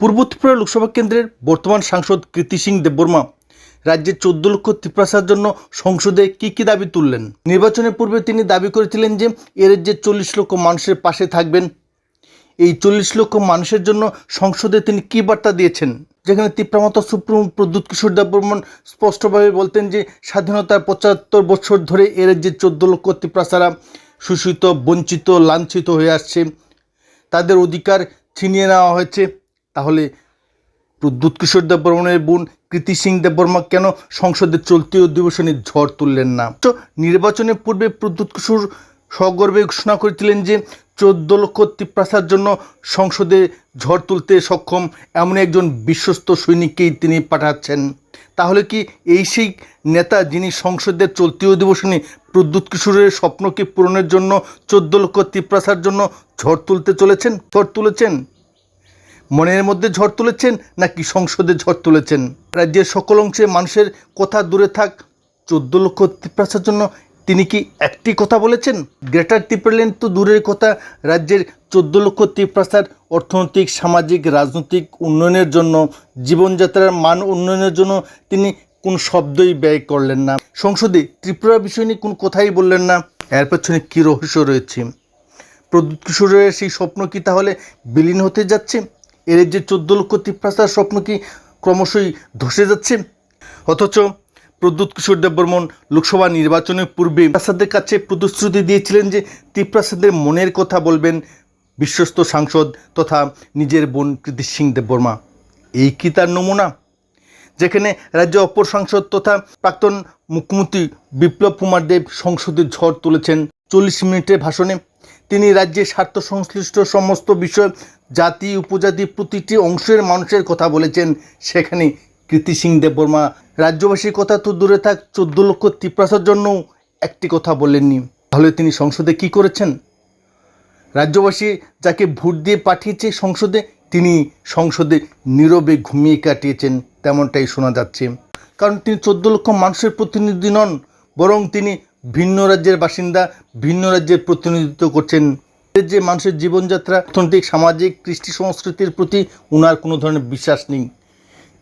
পূর্ব ত্রিপুরা লোকসভা কেন্দ্রের বর্তমান সাংসদ কীর্তি সিং দেববর্মা রাজ্যের চোদ্দ লক্ষ ত্রিপ্রাসার জন্য সংসদে কি কি দাবি তুললেন? নির্বাচনের পূর্বে তিনি দাবি করেছিলেন যে এ রাজ্যের চল্লিশ লক্ষ মানুষের পাশে থাকবেন। এই চল্লিশ লক্ষ মানুষের জন্য সংসদে তিনি কি বার্তা দিয়েছেন? যেখানে তীব্রমতা সুপ্রিম প্রদ্যুৎ কিশোর দেববর্মন স্পষ্টভাবে বলতেন যে স্বাধীনতার পঁচাত্তর বছর ধরে এ রাজ্যের চোদ্দ লক্ষ ত্রিপ্রাসারা শোষিত, বঞ্চিত, লাঞ্ছিত হয়ে আসছে। তাদের অধিকার ছিনিয়ে নেওয়া হয়েছে। তাহলে প্রদ্যুৎ কিশোর দেববর্মনের বোন কৃতি সিং দেববর্মা কেন সংসদের চলতি অধিবেশনে ঝড় তুললেন না? তো নির্বাচনের পূর্বে প্রদ্যুৎ কিশোর সগর্বে ঘোষণা করেছিলেন যে চোদ্দ লক্ষ ত্রিপ্রাসার জন্য সংসদে ঝড় তুলতে সক্ষম এমন একজন বিশ্বস্ত সৈনিককেই তিনি পাঠাচ্ছেন। তাহলে কি এই সেই নেতা যিনি সংসদের চলতি অধিবেশনে প্রদ্যুৎ কিশোরের স্বপ্নকে পূরণের জন্য চোদ্দ লক্ষ ত্রিপ্রাসার জন্য ঝড় তুলতে চলেছেন? ঝড় তুলেছেন? মনের মধ্যে ঝড় তুলেছেন নাকি সংসদে ঝড় তুলেছেন? রাজ্যের সকল অংশে মানুষের কথা দূরে থাক। চোদ্দ লক্ষ ত্রিপ্রাসার জন্য তিনি কি একটি কথা বলেছেন? গ্রেটার ত্রিপুরাল্যান্ড তো দূরের কথা। রাজ্যের চোদ্দ লক্ষ ত্রিপ্রাসার অর্থনৈতিক, সামাজিক, রাজনৈতিক উন্নয়নের জন্য, জীবনযাত্রার মান উন্নয়নের জন্য তিনি কোন শব্দই ব্যয় করলেন না। সংসদে ত্রিপুরা বিষয় নিয়ে কোনো কথাই বললেন না। এর পেছনে কী রহস্য রয়েছে? প্রদ্যুৎ কিশোরের সেই স্বপ্ন কি তাহলে বিলীন হতে যাচ্ছে? এর যে চোদ্দ লক্ষ ত্রিপ্রাসার স্বপ্ন কি ক্রমশই ধসে যাচ্ছে? অথচ প্রদ্যুৎ কিশোর দেববর্মন লোকসভা নির্বাচনের পূর্বে প্রাসাদের কাছে প্রতিশ্রুতি দিয়েছিলেন যে ত্রিপ্রাসাদের মনের কথা বলবেন বিশ্বস্ত সাংসদ তথা নিজের বোন কৃতি সিং দেববর্মা। এই কি তার নমুনা? যেখানে রাজ্য অপর সাংসদ তথা প্রাক্তন মুখ্যমন্ত্রী বিপ্লব কুমার দেব সংসদে ঝড় তুলেছেন। চল্লিশ মিনিটের ভাষণে তিনি রাজ্যের স্বার্থ সংশ্লিষ্ট সমস্ত বিষয়, জাতি, উপজাতি প্রতিটি অংশের মানুষের কথা বলেছেন। সেখানে কীর্তি সিং দেববর্মা, রাজ্যবাসীর কথা তো দূরে থাক, চোদ্দ লক্ষ ত্রিপ্রাসার জন্যও একটি কথা বলেননি। তাহলে তিনি সংসদে কি করেছেন? রাজ্যবাসী যাকে ভোট দিয়ে পাঠিয়েছে সংসদে, তিনি সংসদে নীরবে ঘুমিয়ে কাটিয়েছেন, তেমনটাই শোনা যাচ্ছে। কারণ তিনি চোদ্দ লক্ষ মানুষের প্রতিনিধি নন, বরং তিনি ভিন্ন রাজ্যের বাসিন্দা, ভিন্ন রাজ্যের প্রতিনিধিত্ব করছেন। যে মানুষের জীবনযাত্রা, অর্থনৈতিক, সামাজিক, কৃষ্টি সংস্কৃতির প্রতি ওনার কোনো ধরনের বিশ্বাস নেই।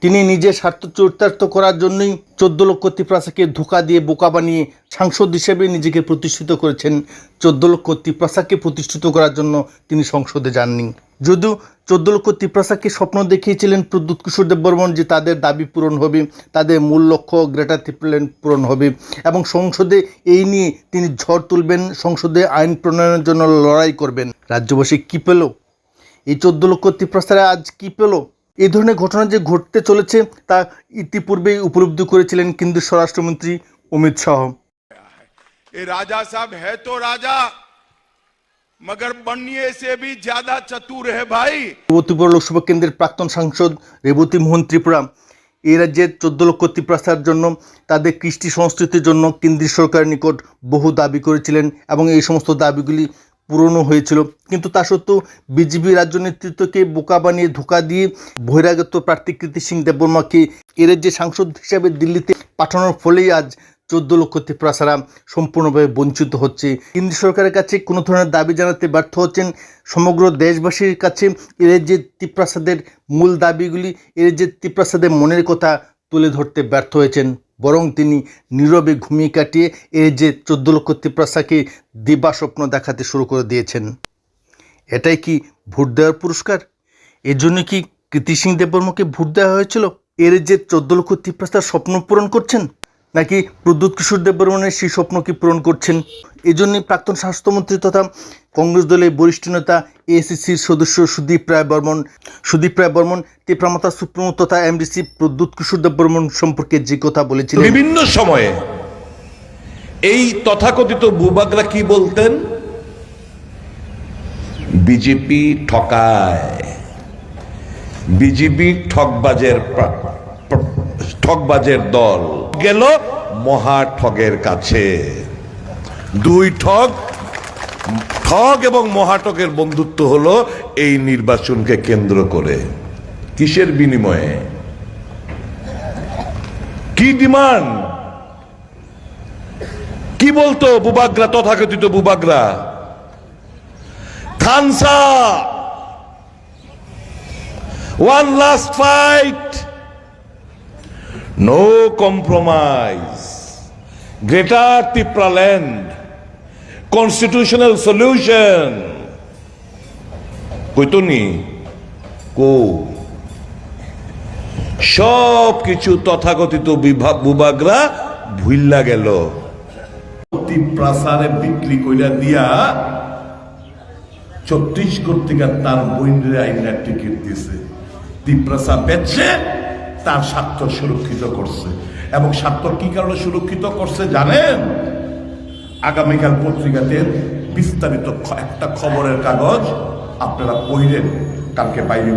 তিনি নিজের স্বার্থ চরিতার্থ করার জন্যই চোদ্দ লক্ষ ত্রিপ্রাসাকে ধোকা দিয়ে বোকা বানিয়ে সাংসদ হিসেবে নিজেকে প্রতিষ্ঠিত করেছেন। চোদ্দ লক্ষ ত্রিপ্রাসাকে প্রতিষ্ঠিত করার জন্য তিনি সংসদে যাননি। যদিও চোদ্দ লক্ষ তিপ্রাসাকে স্বপ্ন দেখিয়েছিলেন প্রদ্যুৎ কিশোর দেববর্মন যে তাদের দাবি পূরণ হবে, তাদের মূল লক্ষ্য গ্রেটার ত্রিপ্ল্যান্ড পূরণ হবে এবং সংসদে এই নিয়ে তিনি ঝড় তুলবেন, সংসদে আইন প্রণয়নের জন্য লড়াই করবেন। রাজ্যবাসী কী পেল? এই চোদ্দ লক্ষ তিপ্রাসারা আজ কী পেল? এই ধরনের ঘটনা যে ঘটতে চলেছে তা ইতিপূর্বেই উপলব্ধি করেছিলেন কেন্দ্রীয় স্বরাষ্ট্রমন্ত্রী অমিত শাহ। রাজা সাহেব হ্যাঁ তো রাজা! মগর বনিয়ে সে ভি জাদা চতুর হে ভাই ত্রিপুরা লোকসভা কেন্দ্রের প্রাক্তন সাংসদ রেবতী মোহন ত্রিপুরা এই রাজ্যের চোদ্দ লক্ষ ত্রিপ্রাসার জন্য তাদের কৃষ্টি সংস্কৃতির জন্য কেন্দ্রীয় সরকারের নিকট বহু দাবি করেছিলেন এবং এই সমস্ত দাবিগুলি পূরণও হয়েছিল। কিন্তু তা সত্ত্বেও বিজেপি রাজ্য নেতৃত্বকে বোকা বানিয়ে ধোকা দিয়ে বহিরাগত প্রার্থী কীর্তি সিং দেববর্মাকে এ রাজ্যে সাংসদ হিসাবে দিল্লিতে পাঠানোর ফলেই আজ চোদ্দ লক্ষ ত্রিপ্রাসারা সম্পূর্ণভাবে বঞ্চিত হচ্ছে। কেন্দ্র সরকারের কাছে কোনো ধরনের দাবি জানাতে ব্যর্থ হচ্ছেন সমগ্র দেশবাসীর কাছে এর যে ত্রিপ্রাসাদের মূল দাবিগুলি এর যে ত্রিপ্রাসাদের মনের কথা তুলে ধরতে ব্যর্থ হয়েছেন, বরং তিনি নীরবে ঘুমিয়ে কাটিয়ে এর যে চোদ্দ লক্ষ ত্রিপ্রাসাকে দিবা স্বপ্ন দেখাতে শুরু করে দিয়েছেন। এটাই কি ভোট দেওয়ার পুরস্কার? এর জন্য কি কৃতি সিং দেববর্মাকে ভোট দেওয়া হয়েছিল? এর যে চোদ্দ লক্ষ ত্রিপ্রাসার স্বপ্ন পূরণ করছেন? নাকি প্রদ্যুৎ কিশোর দেববর্মনের সেই স্বপ্ন কি পূরণ করছেন? এই জন্যই প্রাক্তন স্বাস্থ্যমন্ত্রী তথা কংগ্রেস দলের বরিষ্ঠ নেতা এসিসির সদস্য সুদীপ রায় বর্মন, সুদীপ রায় বর্মন তীব্রামাতা সুপ্রিমো তথা এমডিসি প্রদ্যুৎ কিশোর দেববর্মন সম্পর্কে যে কথা বলেছিলেন। বিভিন্ন সময়ে এই তথাকথিত বুবাগরা কি বলতেন? বিজেপি ঠকায়। বিজেপি ঠকবাজের ঠকবাজের দল। গেল মহা ঠগের কাছে। দুই ঠগ ঠগ এবং মহাটকের বন্ধুত্ব হলো এই নির্বাচনকে কেন্দ্র করে। কিসের বিনিময়ে? কি ডিমান্ড? কি বলতো বুবাগ্রা, তথাকথিত Bubagra? খানসা one last fight. No compromise. Greater Tipra land. Constitutional solution. কইতনি কো সব কিছু তথাকথিত বুবাগরা ভুইল্লা গেল প্রাসারে বিক্রি কইরা দিয়া ছত্তিশগড় থেকে তার বইনরে আইনা টিকিট দিছে তিপ্রাসা বেচছে তার স্বার্থ সুরক্ষিত করছে। এবং স্বার্থ কি কারণে সুরক্ষিত করছে জানেন? আগামীকাল পত্রিকাতে বিস্তারিত একটা খবরের কাগজ আপনারা পড়িলেন কালকে বাইরে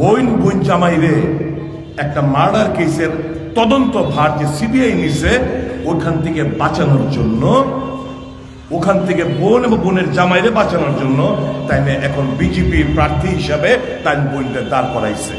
বইন বইন জামাইরে একটা মার্ডার কেসের তদন্ত ভার যে সিবিআই নিছে, ওখান থেকে বাঁচানোর জন্য, ওখান থেকে বোন এবং বোনের জামাইরে বাঁচানোর জন্য তাই এখন বিজেপির প্রার্থী হিসাবে তাই বোনদের দাঁড় করাইছে।